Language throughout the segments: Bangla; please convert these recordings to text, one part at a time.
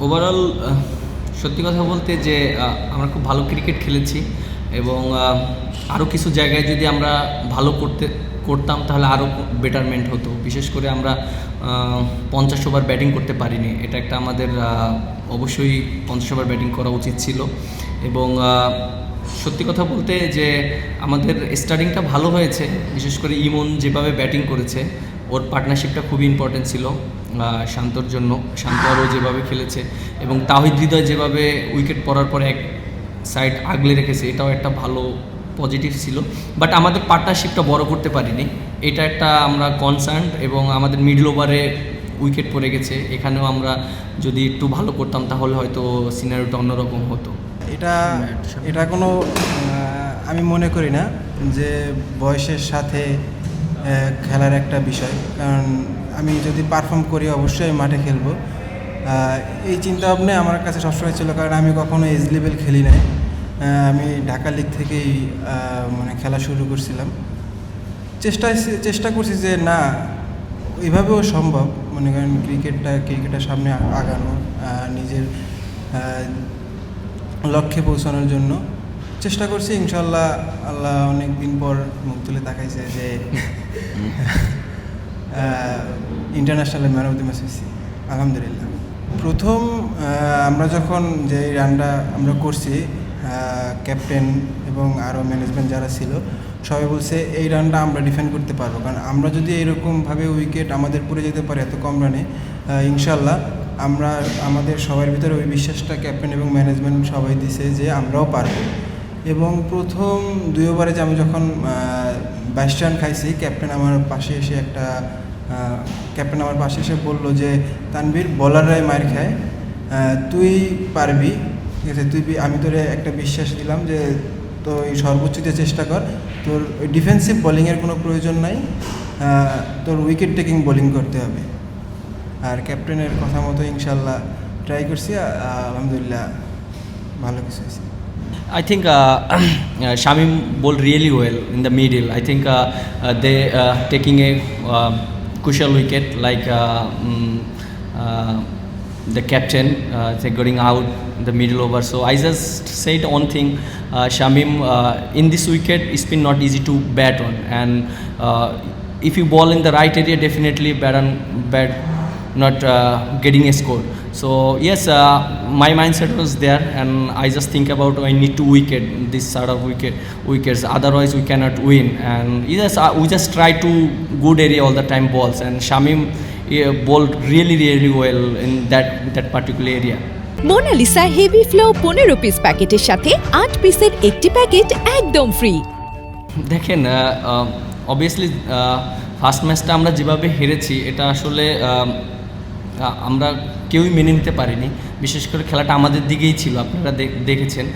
ওভারঅল সত্যি কথা বলতে যে আমরা খুব ভালো ক্রিকেট খেলেছি এবং আরও কিছু জায়গায় যদি আমরা ভালো করতে, করতাম তাহলে আরও বেটারমেন্ট হতো। বিশেষ করে আমরা পঞ্চাশ ওভার ব্যাটিং করতে পারিনি। এটা একটা আমাদের অবশ্যই পঞ্চাশ ওভার ব্যাটিং করা উচিত ছিল। এবং সত্যি কথা বলতে যে, আমাদের স্টার্টিংটা ভালো হয়েছে। বিশেষ করে ইমন যেভাবে ব্যাটিং করেছে ওর পার্টনারশিপটা খুবই ইম্পর্টেন্ট ছিল শান্তর জন্য। শান্ত আরও যেভাবে খেলেছে এবং তাহিদ হৃদয় যেভাবে উইকেট পড়ার পরে এক সাইড আগলে রেখেছে, এটাও একটা ভালো পজিটিভ ছিল। বাট আমাদের পার্টনারশিপটা বড় করতে পারিনি। এটা একটা আমরা কনসার্ন এবং আমাদের মিডল ওভারে উইকেট পড়ে গেছে। এখানেও আমরা যদি একটু ভালো করতাম, তাহলে হয়তো সিনারিওটা অন্যরকম হতো। এটা এটা কোনো আমি মনে করি না যে বয়সের সাথে খেলার একটা বিষয়। কারণ আমি যদি পারফর্ম করি, অবশ্যই মাঠে খেলব। এই চিন্তা ভাবনাই আমার কাছে সবসময় ছিল। কারণ আমি কখনো এজ লেভেল খেলি নাই। আমি ঢাকা লিগ থেকেই মানে খেলা শুরু করছিলাম। চেষ্টা চেষ্টা করছি যে, না, এভাবেও সম্ভব। মনে করেন ক্রিকেটটা ক্রিকেটের সামনে আগানো নিজের লক্ষ্যে পৌঁছানোর জন্য। চেষ্টা করছি ইনশাল্লাহ আল্লাহ অনেক দিন পর মুখ তুলে তাকাইছে যে international man of the match হয়েছি। আলহামদুলিল্লাহ। প্রথম আমরা যখন যে রানটা আমরা করছি ক্যাপ্টেন এবং আরও ম্যানেজমেন্ট যারা ছিল সবাই বলছে এই রানটা আমরা ডিফেন্ড করতে পারব। কারণ আমরা যদি এরকমভাবে উইকেট আমাদের পড়ে যেতে পারে এত কম রানে ইনশাল্লাহ আমরা আমাদের সবার ভিতরে ওই বিশ্বাসটা ক্যাপ্টেন এবং ম্যানেজমেন্ট সবাই দিছে যে আমরাও পারব। এবং প্রথম দুই ওভারে যে আমি যখন বাইশ রান খাইছি, ক্যাপ্টেন আমার পাশে এসে একটা ক্যাপ্টেন আমার পাশে এসে বলল যে, তানভীর, বলাররাই মার খায়। তুই পারবি। ঠিক আছে, তুই আমি তোরে একটা বিশ্বাস দিলাম যে তো এই সর্বোচ্চ দিয়ে চেষ্টা কর। তোর ওই ডিফেন্সিভ বোলিংয়ের কোনো প্রয়োজন নাই। তোর উইকেট টেকিং বোলিং করতে হবে। আর ক্যাপ্টেনের কথা মতো ইনশাল্লাহ ট্রাই করছি। আলহামদুলিল্লাহ, ভালো কিছু হয়েছে। I think uh, uh, Shamim bowled really well in the middle. I think uh, uh, they uh, taking a uh, crucial wicket like uh, the captain uh, say going out in the middle over. So I just said one thing, Shamim, in this wicket it's been not easy to bat on, and if you ball in the right area, definitely bat on bat not getting a score. So yes, uh, my mindset was there, and I just think about I need to wicket this sort of wicket wickets. Otherwise, we cannot win. And yes, uh, we just try to good area all the time balls. And Shamim uh, bowled really really well in that that particular area. Monalisa heavy flow পনেরো পিস প্যাকেটের সাথে আট পিসের একটি প্যাকেট একদম ফ্রি দেখেন অবভিয়াসলি ফার্স্ট ম্যাচটা আমরা যেভাবে হেরেছি এটা আসলে আমরা কেউই মেনে নিতে পারিনি। বিশেষ করে খেলাটা আমাদের দিকেই ছিল, আপনারা দেখেছেন।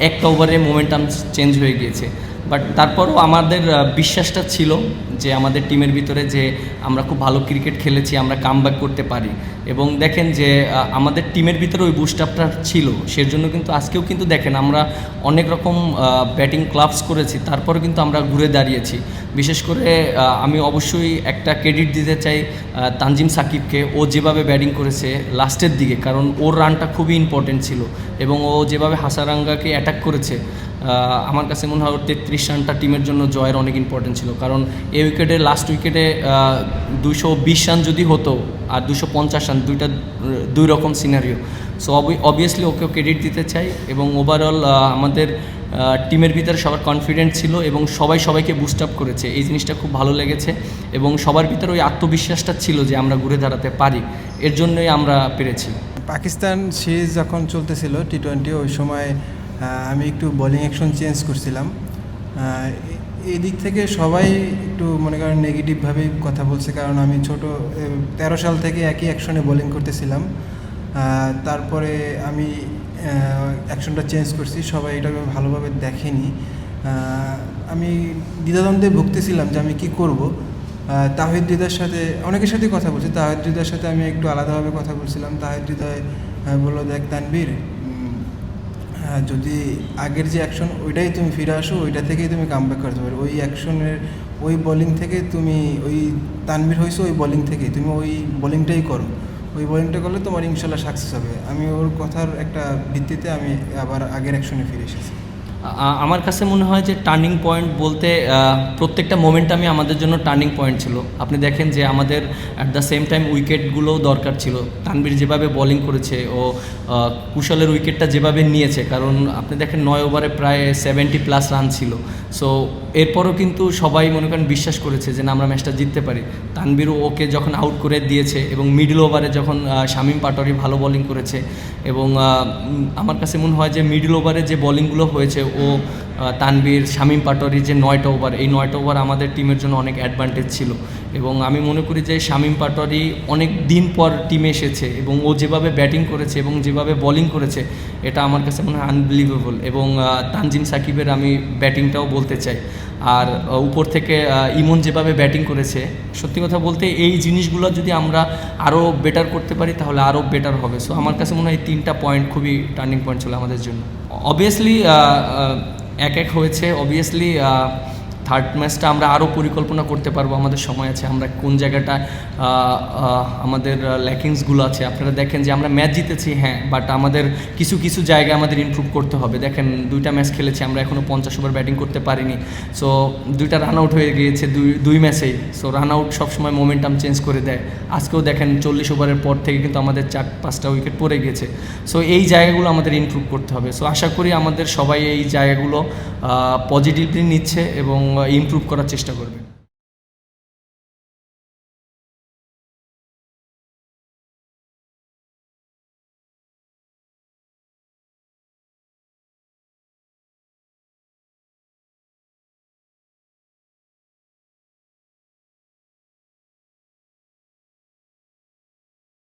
একটা ওভারে মোমেন্টাম চেঞ্জ হয়ে গিয়েছে। বাট তারপরও আমাদের বিশ্বাসটা ছিল যে আমাদের টিমের ভিতরে যে আমরা খুব ভালো ক্রিকেট খেলেছি, আমরা কাম করতে পারি। এবং দেখেন যে আমাদের টিমের ভিতরে ওই বুস্টাপটা ছিল। সের জন্য কিন্তু আজকেও কিন্তু দেখেন আমরা অনেক রকম ব্যাটিং ক্লাবস করেছি। তারপরে কিন্তু আমরা ঘুরে দাঁড়িয়েছি। বিশেষ করে আমি অবশ্যই একটা ক্রেডিট দিতে চাই তানজিম সাকিবকে। ও যেভাবে ব্যাটিং করেছে লাস্টের দিকে, কারণ ওর রানটা খুবই ইম্পর্টেন্ট ছিল। এবং ও যেভাবে হাসারাঙ্গাকে অ্যাটাক করেছে আমার কাছে মনে হয় তেত্রিশ রানটা টিমের জন্য জয়ের অনেক ইম্পর্টেন্ট ছিল। কারণ এই উইকেটে লাস্ট উইকেটে দুশো বিশ রান যদি হতো আর দুশো পঞ্চাশ রান, দুইটা, দুই রকম সিনারিও সো অবভিয়াসলি ওকেও ক্রেডিট দিতে চাই এবং ওভারঅল আমাদের টিমের ভিতরে সবার কনফিডেন্ট ছিল এবং সবাই সবাইকে বুস্ট আপ করেছে। এই জিনিসটা খুব ভালো লেগেছে এবং সবার ভিতরে ওই আত্মবিশ্বাসটা ছিল যে আমরা ঘুরে দাঁড়াতে পারি। এর জন্যই আমরা পেরেছি। পাকিস্তান সিরিজ যখন চলতেছিল টি টোয়েন্টি ওই সময় আমি একটু বোলিং অ্যাকশন চেঞ্জ করছিলাম। আহ, এ- এই দিক থেকে সবাই একটু মনে করেন নেগেটিভভাবেই কথা বলছে কারণ আমি ছোট তেরো সাল থেকে একই অ্যাকশনে বোলিং করতেছিলাম। তারপরে আমি অ্যাকশনটা চেঞ্জ করছি সবাই এটা ভালোভাবে দেখেনি। আমি দ্বিধাদ্বন্দ্বে ভুগতেছিলাম যে আমি কি করব। তাহিদ হৃদয়ের সাথে অনেকের সাথে কথা বলছি তাহিদ হৃদয়ের সাথে আমি একটু আলাদাভাবে কথা বলছিলাম। তাহিদ বলল দেখ তানবীর যদি আগের যে অ্যাকশন ওইটাই তুমি ফিরে আসো, ওইটা থেকেই তুমি কাম ব্যাক করতে পারো ওই অ্যাকশনের ওই বলিং থেকে তুমি, ওই তানবির হয়েছো, ওই বলিং থেকে তুমি ওই বলিংটাই করো। ওই বলিংটা করলে তোমার ইনশাল্লাহ সাকসেস হবে। আমি ওর কথার একটা ভিত্তিতে আমি আবার আগের অ্যাকশনে ফিরে এসেছি। আমার কাছে মনে হয় যে টার্নিং পয়েন্ট বলতে প্রত্যেকটা মোমেন্টামই আমাদের জন্য টার্নিং পয়েন্ট ছিল। আপনি দেখেন যে আমাদের অ্যাট দ্য সেম টাইম উইকেটগুলোও দরকার ছিল। তানবীর যেভাবে বোলিং করেছে ও কুশলের উইকেটটা যেভাবে নিয়েছে, কারণ আপনি দেখেন নয় ওভারে প্রায় সেভেন্টি প্লাস রান ছিল। সো এরপরও কিন্তু সবাই মনে করেন বিশ্বাস করেছে যে না, আমরা ম্যাচটা জিততে পারি। তানবীরও ওকে যখন আউট করে দিয়েছে এবং মিডল ওভারে যখন শামীম পাটোয়ারি ভালো বোলিং করেছে এবং আমার কাছে মনে হয় যে মিডল ওভারে যে বোলিংগুলো হয়েছে ও আহ, তানবীর শামীম পাটোয়ারির যে নয়টা ওভার এই নয়টা ওভার আমাদের টিমের জন্য অনেক অ্যাডভান্টেজ ছিল। এবং আমি মনে করি যে শামীম পাটোয়ারি অনেক দিন পর টিমে এসেছে এবং ও যেভাবে ব্যাটিং করেছে এবং যেভাবে বোলিং করেছে, এটা আমার কাছে মনে হয় আনবিলিভেবল এবং তানজিম সাকিবের আমি ব্যাটিংটাও বলতে চাই। আর উপর থেকে ইমন যেভাবে ব্যাটিং করেছে, সত্যি কথা বলতে এই জিনিসগুলো যদি আমরা আরও বেটার করতে পারি, তাহলে আরও বেটার হবে। সো আমার কাছে মনে হয় তিনটা পয়েন্ট খুবই টার্নিং পয়েন্ট ছিল আমাদের জন্য। অবভিয়াসলি এক এক হয়েছে। অবভিয়াসলি থার্ড ম্যাচটা আমরা আরও পরিকল্পনা করতে পারব, আমাদের সময় আছে, আমরা কোন জায়গাটা আমাদের ল্যাকিংসগুলো আছে, আপনারা দেখেন যে আমরা ম্যাচ জিতেছি হ্যাঁ বাট আমাদের কিছু কিছু জায়গায় আমাদের ইমপ্রুভ করতে হবে। দেখেন, দুইটা ম্যাচ খেলেছি, আমরা এখনও পঞ্চাশ ওভার ব্যাটিং করতে পারিনি সো দুইটা রান আউট হয়ে গিয়েছে দুই দুই ম্যাচেই সো রান আউট সবসময় মোমেন্টাম চেঞ্জ করে দেয়। আজকেও দেখেন চল্লিশ ওভারের পর থেকে কিন্তু আমাদের চার, পাঁচটা উইকেট পড়ে গেছে সো এই জায়গাগুলো আমাদের ইমপ্রুভ করতে হবে সো আশা করি আমাদের সবাই এই জায়গাগুলো পজিটিভলি নিচ্ছে এবং ইমপ্রুভ করার চেষ্টা করবে।